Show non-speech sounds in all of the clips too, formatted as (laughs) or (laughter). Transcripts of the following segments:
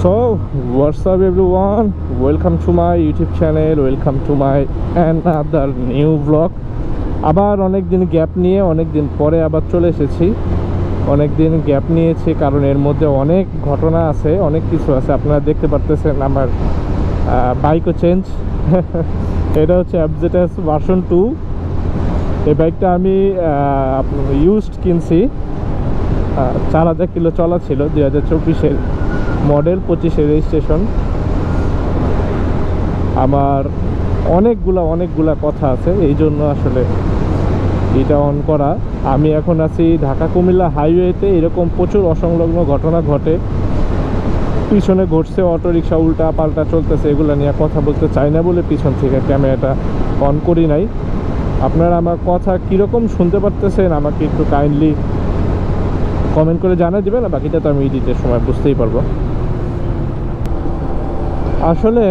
So, what's up everyone? Welcome to my YouTube channel, welcome to my another new vlog. আবার অনেক দিন gap নিয়ে অনেক দিন পরে আবার চলে এসেছি। অনেক দিন গ্যাপ নিয়েছি কারণ এর মধ্যে অনেক ঘটনা আছে অনেক কিছু আছে। আপনারা দেখতে পারতেছেন আমার বাইকও চেঞ্জ (laughs) এটা হচ্ছে অ্যাবজেটাস ভার্সন টু এই বাইকটা আমি ইউজড কিনছি। চার হাজার কিলো চলা ছিল দুই হাজার চব্বিশের। মডেল পঁচিশে রেজিস্ট্রেশন। আমার অনেকগুলা অনেকগুলা কথা আছে, এই জন্য আসলে এটা অন করা। আমি এখন আছি ঢাকা কুমিল্লা হাইওয়েতে, এরকম প্রচুর অসংলগ্ন ঘটনা ঘটে। পিছনে ঘটছে অটো রিক্সা উল্টা পাল্টা চলতেছে, এগুলো নিয়ে কথা বলতে চাই না বলে পিছন থেকে ক্যামেরাটা অন করি নাই। আপনারা আমার কথা কীরকম শুনতে পারতেছেন, আমাকে একটু কাইন্ডলি কমেন্ট করে জানিয়ে দিবেন বাকিটা তো আমি এডিটের সময় বুঝতেই পারব। আসলে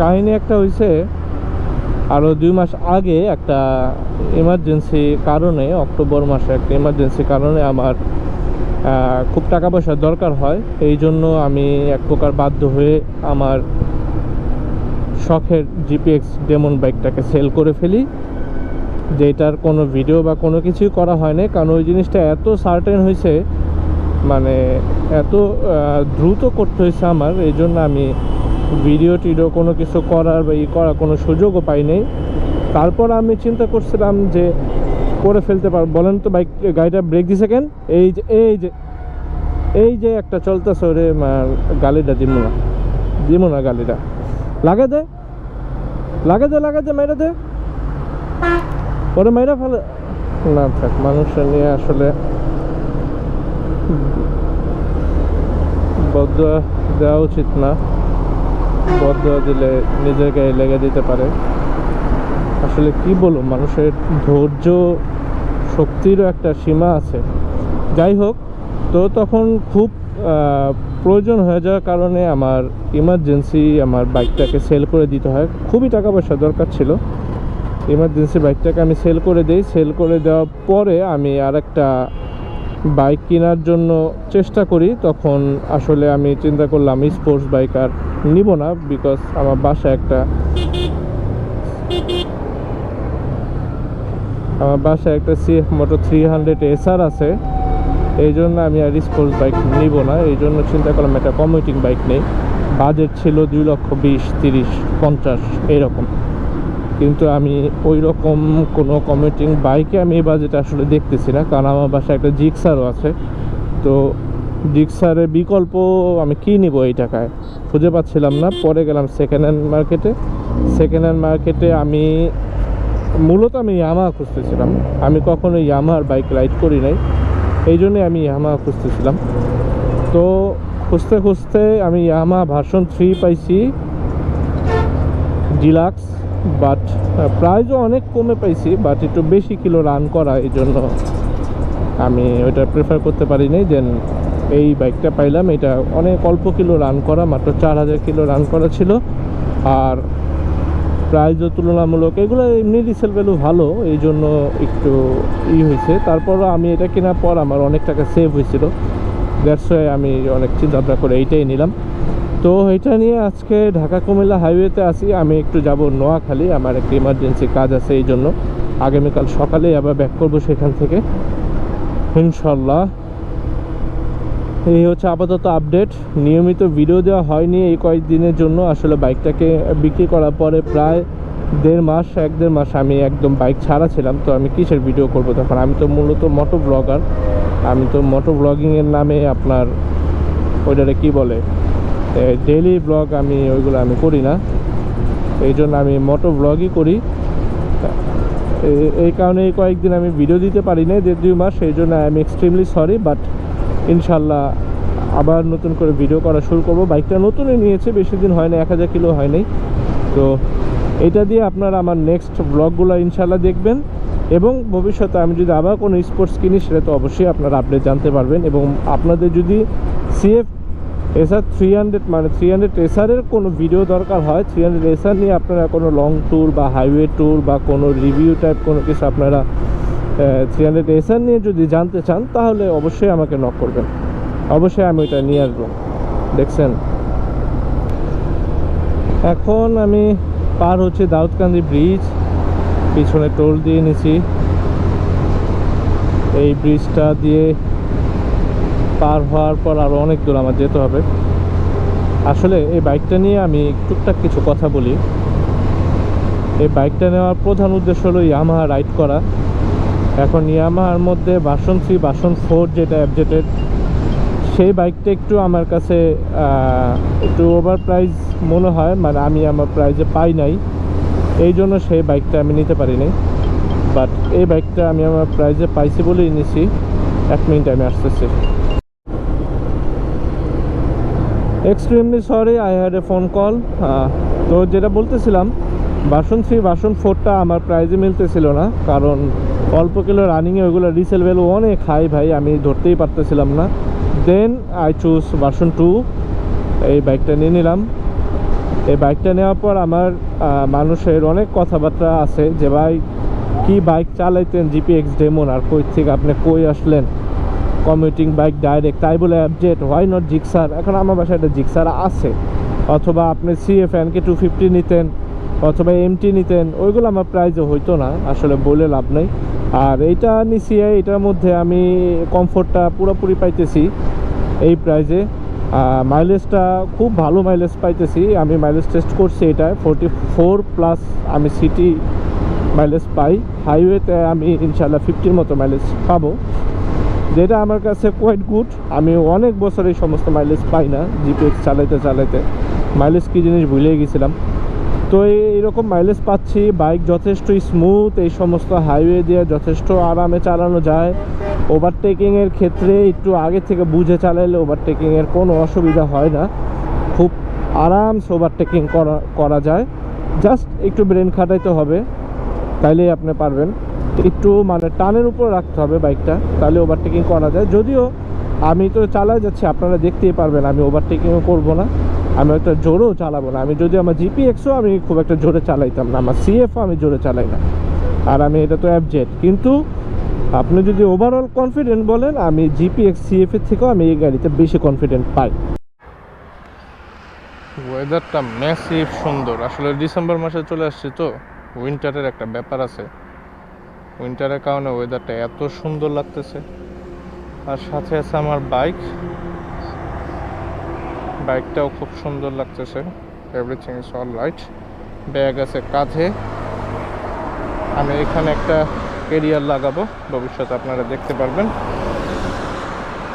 কাহিনী একটা হয়েছে আরও দুই মাস আগে একটা এমার্জেন্সি কারণে, অক্টোবর মাসে একটা এমার্জেন্সি কারণে আমার খুব টাকা পয়সার দরকার হয়। এই জন্য আমি এক প্রকার বাধ্য হয়ে আমার শখের জিপিএক্স ডেমন বাইকটাকে সেল করে ফেলি। যেটার কোনো ভিডিও বা কোনো কিছুই করা হয়নি কারণ ওই জিনিসটা এত সার্টেন হয়েছে মানে এত দ্রুত করতে হয়েছে আমার, এই জন্য আমি ভিডিও টিডিও কোনো কিছু করার বা ই করার কোনো সুযোগও পাই পাইনি তারপর আমি চিন্তা করছিলাম যে করে ফেলতে পার বলেন তো বাইক, গাড়িটা ব্রেক দিছে কেন? এই যে এই যে এই যে একটা চলতেছে মা- গালিটা দিব না দিব না গালিটা। লাগে দে লাগে দে লাগে দে মেরে দে। ওরে মেয়েরা ফেলে। না থাক মানুষের নিয়ে আসলে বদয়া দেওয়া উচিত না। বদয়া দিলে নিজের গায়ে লেগে দিতে পারে। আসলে কি বলব, মানুষের ধৈর্য শক্তিরও একটা সীমা আছে। যাই হোক, তো তখন খুব প্রয়োজন হয়ে যাওয়ার কারণে আমার ইমার্জেন্সি আমার বাইকটাকে সেল করে দিতে হয়। খুবই টাকা পয়সা দরকার ছিল। ইমার্জেন্সি বাইকটাকে আমি সেল করে দিই। সেল করে দেওয়ার পরে আমি আরেকটা বাইক কেনার জন্য চেষ্টা করি, তখন আসলে আমি চিন্তা করলাম স্পোর্টস বাইক আর নিব না বিকজ আমার বাসায় একটা আমার বাসায় একটা CF motor three hundred SR আছে, এই জন্য আমি আর স্পোর্টস বাইক নিব না, এই জন্য চিন্তা করলাম একটা কমিউটিং বাইক নেই। বাজেট ছিল দুই লক্ষ বিশ, তিরিশ, পঞ্চাশ এইরকম কিন্তু আমি ওই রকম কোনো কমিউটিং বাইকে আমি এই বাজেট আসলে দেখতেছি না, কারণ আমার বাসায় একটা জিক্সারও আছে। তো জিক্সারের বিকল্প আমি কী নিব এই টাকায়? খুঁজে পাচ্ছিলাম না, পরে গেলাম সেকেন্ড হ্যান্ড মার্কেটে সেকেন্ড হ্যান্ড মার্কেটে আমি মূলত আমি ইয়ামা খুঁজতেছিলাম। আমি কখনো ইয়ামার বাইক রাইড করি নাই, এই জন্যে আমি ইয়ামা খুঁজতেছিলাম। তো খুঁজতে খুঁজতে আমি ইয়ামা ভার্সন থ্রি পাইছি ডিলাক্স বাট প্রাইজও অনেক কমে পাইছি বাট একটু বেশি কিলো রান করা এই জন্য আমি ওইটা প্রেফার করতে পারি নাই। দেন এই বাইকটা পাইলাম, এটা অনেক অল্প কিলো রান করা, মাত্র চার হাজার কিলো রান করা ছিল। আর প্রাইজও তুলনামূলক, এগুলো এমনি রিসেল ভ্যালু ভালো, এই জন্য একটু ই হয়েছে। তারপরও আমি এটা কেনার পর আমার অনেক টাকা সেভ হয়েছিল। ওয়াই আমি অনেক চিন্তা ভাবনা করে এইটাই নিলাম। তো এটা নিয়ে আজকে ঢাকা কুমিল্লা হাইওয়েতে আসি আমি একটু যাব নোয়াখালী। আমার একটা ইমার্জেন্সি কাজ আছে এই জন্য। আগামীকাল সকালে আবার ব্যাক করব সেখান থেকে। ইনশাল্লাহ। এই হচ্ছে আপাতত আপডেট নিয়মিত ভিডিও দেওয়া হয়নি এই কয়েকদিনের জন্য। আসলে বাইকটাকে বিক্রি করার পরে প্রায় দেড় মাস, এক দেড় মাস আমি একদম বাইক ছাড়া ছিলাম। তো আমি কিসের ভিডিও করব? তখন আমি তো মূলত মোটো ব্লগার আমি তো মোটো ব্লগিংয়ের নামে আপনার, ওইটারে কি বলে? ডেইলি ব্লগ আমি ওইগুলো আমি করি না। এই জন্য আমি মোটো ব্লগই করি। এই কারণে কয়েকদিন আমি ভিডিও দিতে পারি না দেড় দুই মাস সেই জন্য I am extremely sorry but ইনশাল্লাহ আবার নতুন করে ভিডিও করা শুরু করব। বাইকটা নতুনই নিয়েছে, বেশি দিন হয় না এক হাজার কিলো হয় নাই। তো এটা দিয়ে আপনারা আমার নেক্সট ব্লগগুলো ইনশাল্লাহ দেখবেন। এবং ভবিষ্যতে আমি যদি আবার কোনো স্পোর্টস কিনি, সেটা তো অবশ্যই আপনারা আপডেট জানতে পারবেন। এবং আপনাদের যদি সিএফ এসআর থ্রি হান্ড্রেড মানে থ্রি হান্ড্রেড এসআরের কোনো ভিডিও দরকার হয়? থ্রি হান্ড্রেড এসআর নিয়ে আপনারা কোনো লং ট্যুর বা হাইওয়ে ট্যুর বা কোনো রিভিউ টাইপ কোনো কিছু আপনারা থ্রি হান্ড্রেড এসআর নিয়ে যদি জানতে চান, তাহলে অবশ্যই আমাকে নক করবেন। অবশ্যই আমি ওইটা নিয়ে আসব। দেখছেন? এখন আমি পার হচ্ছে দাউদকান্দি ব্রিজ পিছনে টোল দিয়ে নিছি। এই ব্রিজটা দিয়ে পার হওয়ার পর আরও অনেক দূর আমার যেতে হবে। আসলে এই বাইকটা নিয়ে আমি টুকটাক কিছু কথা বলি। এই বাইকটা নেওয়ার প্রধান উদ্দেশ্য হলো ইয়ামাহা রাইড করা। এখন ইয়ামাহার মধ্যে বাসন থ্রি বাসন ফোর যেটা অ্যাবজেটেড সেই বাইকটা একটু আমার কাছে একটু ওভার প্রাইস মনে হয় মানে আমি আমার প্রাইজে পাই নাই। এই জন্য সেই বাইকটা আমি নিতে পারিনি। বাট এই বাইকটা আমি আমার প্রাইজে পাইছি বলেই নিছি। এক মিনিট আমি আসতেছি। Extremely sorry I had a phone call তো যেটা বলতেছিলাম, বাসন থ্রি বাসন ফোরটা আমার প্রাইজে মিলতেছিল না, কারণ অল্প কিলো রানিংয়ে ওইগুলো রিসেল ভ্যালু অনেক হাই ভাই, আমি ধরতেই পারতেছিলাম না। Then I choose version two এই বাইকটা নিয়ে নিলাম। এই বাইকটা নেওয়ার পর আমার মানুষের অনেক কথাবার্তা আছে যে, ভাই, কি বাইক চালাইতেন জিপিএক্স ডেমন আর কই থেকে আপনি কই আসলেন? কমিউটিং বাইক ডাইরেক্ট তাই বলে অ্যাবজেট হোয়াই নট জিক্সার এখন আমার বাসায় একটা জিক্সার আছে। অথবা আপনি সিএফ এনকে টু ফিফটি নিতেন, অথবা এমটি নিতেন, ওইগুলো আমার প্রাইজে হইতো না, আসলে বলে লাভ নেই। আর এইটা নিছি এটার মধ্যে আমি কমফোর্টটা পুরোপুরি পাইতেছি এই প্রাইজে মাইলেজটা খুব ভালো মাইলেজ পাইতেছি, আমি মাইলেজ টেস্ট করছি এটা ফোরটি ফোর প্লাস আমি সিটি মাইলেজ পাই। হাইওয়েতে আমি ইনশাল্লাহ ফিফটির মতো মাইলেজ পাবো। যেটা আমার কাছে কোয়াইট গুড আমি অনেক বছর এই সমস্ত মাইলেজ পাই না জিপিএক্স চালাইতে চালাইতে। মাইলেজ কী জিনিস ভুলে গেছিলাম। তো এই- এইরকম মাইলেজ পাচ্ছি বাইক যথেষ্ট স্মুথ এই সমস্ত হাইওয়ে দিয়ে যথেষ্ট আরামে চালানো যায়। ওভারটেকিংয়ের ক্ষেত্রে একটু আগে থেকে বুঝে চালাইলে ওভারটেকিংয়ের কোনো অসুবিধা হয় না। খুব আরামসে ওভারটেকিং করা করা যায়। জাস্ট একটু ব্রেন খাটাইতে হবে, তাইলেই আপনি পারবেন। একটু মানে টানের উপর রাখতে হবে বাইকটা, তাহলে ওভারটেকিং করা যায়। যদিও আমি তো চালাই যাচ্ছি, আপনারা দেখতেই পারবেন, আমি ওভারটেকিংও করব না। আমি একটা জোরেও চালাবো না। আমি যদি আমার জিপিএক্সও আমি খুব একটা জোরে চালাইতাম না, আমার সিএফও আমি জোরে চালাই না। আর আমি এটা তো অ্যাবজেট কিন্তু আপনি যদি ওভারঅল কনফিডেন্ট বলেন, আমি জিপিএক্স সিএফ এর থেকেও আমি এই গাড়িতে বেশি কনফিডেন্ট পাই। ওয়েদারটা ম্যাসিভ সুন্দর। আসলে ডিসেম্বর মাসে চলে আসছি তো উইন্টারের একটা ব্যাপার আছে। উইন্টারের কারণে ওয়েদারটা এত সুন্দর লাগতেছে। আর সাথে আছে আমার বাইক বাইকটাও খুব সুন্দর লাগতেছে। Everything is all right bag আছে কাঁধে। আমি এখানে একটা কেরিয়ার লাগাবো। ভবিষ্যতে আপনারা দেখতে পারবেন।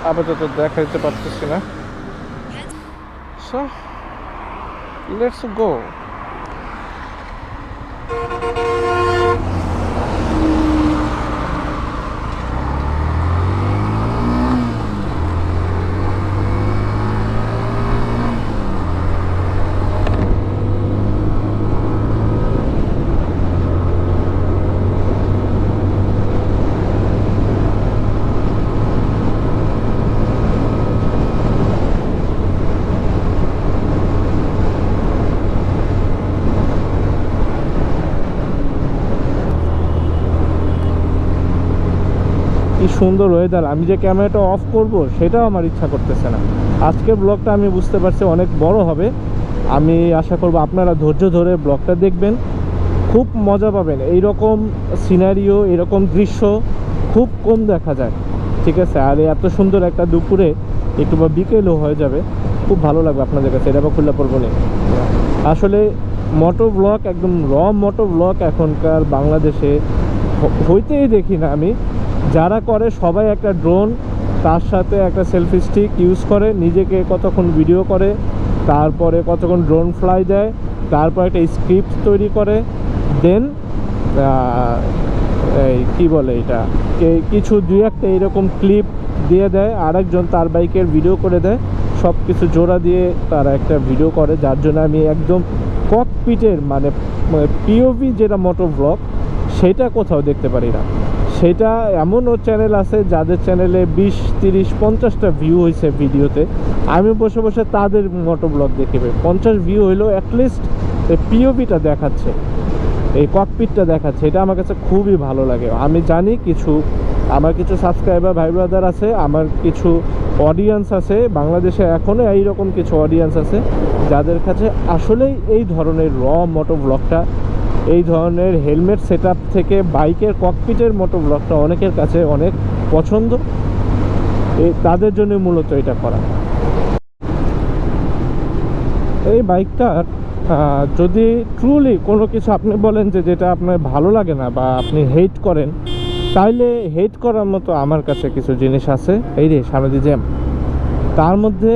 আপাতত দেখাইতে পারতেছি না। সো লেটস গো সুন্দর ওয়েদার আমি যে ক্যামেরাটা অফ করব, সেটাও আমার ইচ্ছা করতেছে না। আজকের ব্লগটা আমি বুঝতে পারছি অনেক বড় হবে। আমি আশা করব আপনারা ধৈর্য ধরে ব্লগটা দেখবেন। খুব মজা পাবেন। এই রকম সিনারিও এরকম দৃশ্য খুব কম দেখা যায়। ঠিক আছে? আর এত সুন্দর একটা দুপুরে একটু বা বিকেলও হয়ে যাবে। খুব ভালো লাগবে আপনাদের কাছে। এটা বা খুল্লা পড়ব না আসলে মোটো ব্লগ একদম র মোটো ব্লগ এখনকার বাংলাদেশে হইতেই দেখি না আমি। যারা করে সবাই একটা ড্রোন তার সাথে একটা সেলফি স্টিক ইউজ করে, নিজেকে কতক্ষণ ভিডিও করে, তারপরে কতক্ষণ ড্রোন ফ্লাই দেয়, তারপর একটা স্ক্রিপ্ট তৈরি করে দেন এই কি বলে এটা কিছু দুই একটা এরকম ক্লিপ দিয়ে দেয়, আরেকজন তার বাইকের ভিডিও করে দেয় সব কিছু জোড়া দিয়ে তারা একটা ভিডিও করে, যার জন্য আমি একদম ককপিটের মানে পিওভি যেটা মোটো ব্লগ সেটা কোথাও দেখতে পারি না। সেটা এমনও চ্যানেল আছে যাদের চ্যানেলে বিশ, তিরিশ, পঞ্চাশটা ভিউ হয়েছে ভিডিওতে আমি বসে বসে তাদের মোটো ব্লগ দেখিবে পঞ্চাশ ভিউ হইলেও অ্যাটলিস্ট পিওভিটা দেখাচ্ছে, এই ককপিটটা দেখাচ্ছে। এটা আমার কাছে খুবই ভালো লাগে। আমি জানি কিছু, আমার কিছু সাবস্ক্রাইবার ভাই ব্রাদার আছে, আমার কিছু অডিয়েন্স আছে, বাংলাদেশে এখনও এইরকম কিছু অডিয়েন্স আছে, যাদের কাছে আসলেই এই ধরনের র মোটো ব্লগটা এই ধরনের হেলমেট সেট থেকে বাইকের ককপিটের মোটো ব্লগটা অনেকের কাছে অনেক পছন্দ। তাদের জন্য মূলত এটা করা। এই বাইকটার যদি ট্রুলি কোনো কিছু আপনি বলেন যে যেটা আপনার ভালো লাগে না বা আপনি হেট করেন, তাইলে হেট করার মতো আমার কাছে কিছু জিনিস আছে। এই রে সামনে জ্যাম তার মধ্যে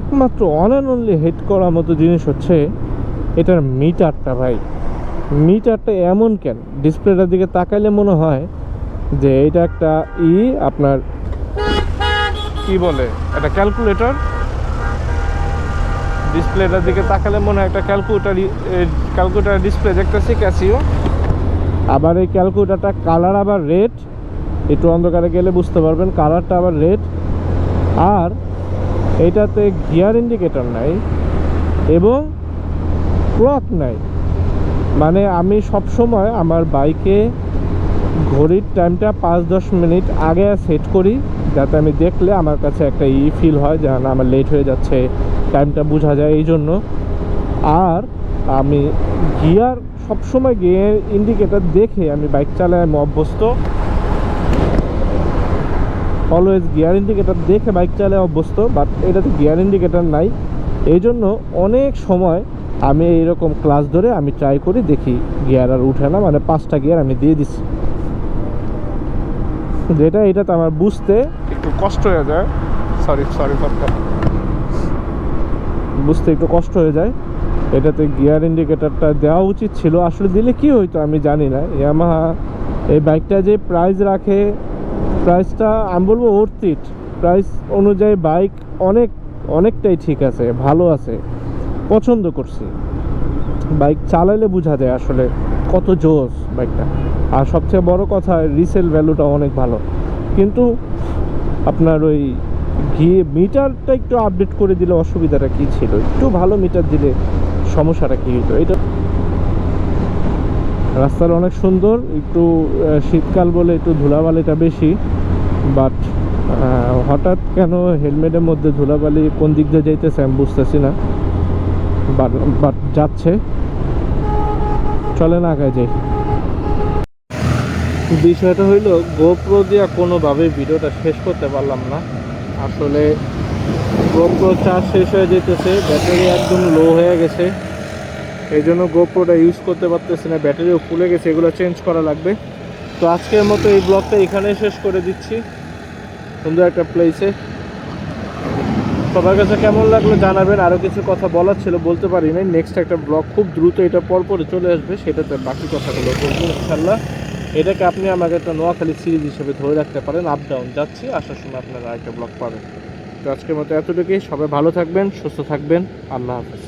একমাত্র অন অ্যান্ড অনলি হেট করার মতো জিনিস হচ্ছে এটার মিটারটা ভাই। মিটারটা এমন কেন? ডিসপ্লেটার দিকে তাকাইলে মনে হয় যে এটা একটা ই আপনার কি বলে? একটা ক্যালকুলেটর? ডিসপ্লেটার দিকে তাকালে মনে হয় একটা ক্যালকুলেটার ক্যালকুলেটার ডিসপ্লে দেখতেছি, ক্যাসিও। আবার এই ক্যালকুলেটারটা কালার আবার রেড। একটু অন্ধকারে গেলে বুঝতে পারবেন, কালারটা আবার রেড। আর এটাতে গিয়ার ইন্ডিকেটর নাই এবং ক্লক নাই। মানে আমি সব সময় আমার বাইকে ঘড়ির টাইমটা পাঁচ দশ মিনিট আগে সেট করি, যাতে আমি দেখলে আমার কাছে একটা ই ফিল হয় যে, না আমার লেট হয়ে যাচ্ছে টাইমটা বোঝা যায়, এই জন্য। আর আমি গিয়ার সবসময় গিয়ার ইন্ডিকেটার দেখে আমি বাইক চালায়, আমি অভ্যস্ত। অলওয়েজ গিয়ার ইন্ডিকেটার দেখে বাইক চালায়, অভ্যস্ত বাট এটাতে গিয়ার ইন্ডিকেটার নাই। এই জন্য অনেক সময় আমি এইরকম ক্লাস ধরে আমি ট্রাই করি দেখি গিয়ার আর উঠে না মানে পাঁচটা গিয়ার আমি দিয়ে দিচ্ছি যেটা এটা তো আমার বুঝতে একটু কষ্ট হয়ে যায়। সরি সরি বুঝতে একটু কষ্ট হয়ে যায়। এটাতে গিয়ার ইন্ডিকেটারটা দেওয়া উচিত ছিল। আসলে দিলে কি হইতো আমি জানি না। ইয়ামাহা এই বাইকটা যে প্রাইস রাখে প্রাইসটা আমি বলব অর্থিত প্রাইস অনুযায়ী বাইক অনেক অনেকটাই ঠিক আছে ভালো আছে। পছন্দ করছি। বাইক চালাইলে বোঝা যায় আসলে কত জোস বাইকটা। আর সবচেয়ে বড় কথা রিসেল ভ্যালুটা অনেক ভালো। কিন্তু আপনার ওই গিয়ে মিটারটা একটু আপডেট করে দিলে অসুবিধাটা কী ছিল? একটু ভালো মিটার দিলে সমস্যাটা কী হতো এটা রাস্তাটা অনেক সুন্দর, একটু শীতকাল বলে একটু ধুলাবালিটা বেশি বাট হঠাৎ কেন হেলমেটের মধ্যে ধুলাবালি কোন দিক দিয়ে যাইতেছে আমি বুঝতেছি না। বাট যাচ্ছে। চলে না আগায় যাই। বিষয়টা হইল গোপ্রো দিয়া কোনোভাবেই ভিডিওটা শেষ করতে পারলাম না। আসলে গোপ্রো চার্জ শেষ হয়ে যেতেছে, ব্যাটারি একদম লো হয়ে গেছে। এই জন্য গোপ্রোটা ইউজ করতে পারতেছে না, ব্যাটারিও ফুলে গেছে, এগুলো চেঞ্জ করা লাগবে। তো আজকের মতো এই ব্লগটা এখানে শেষ করে দিচ্ছি। সুন্দর একটা প্লেসে সবার কাছে কেমন লাগল জানাবেন আরও কিছু কথা বলার ছিল, বলতে পারি নাই নেক্সট একটা ব্লগ খুব দ্রুত এটা পরপরে চলে আসবে, সেটাতে বাকি কথাগুলো বলব ইনশাল্লাহ এটাকে আপনি আমাকে একটা নোয়াখালী সিরিজ হিসেবে ধরে রাখতে পারেন আপ ডাউন যাচ্ছি, আসার সময় আপনারা একটা ব্লগ পাবেন। তো আজকের মতো এতটুকুই, সবাই ভালো থাকবেন, সুস্থ থাকবেন, আল্লাহ হাফেজ।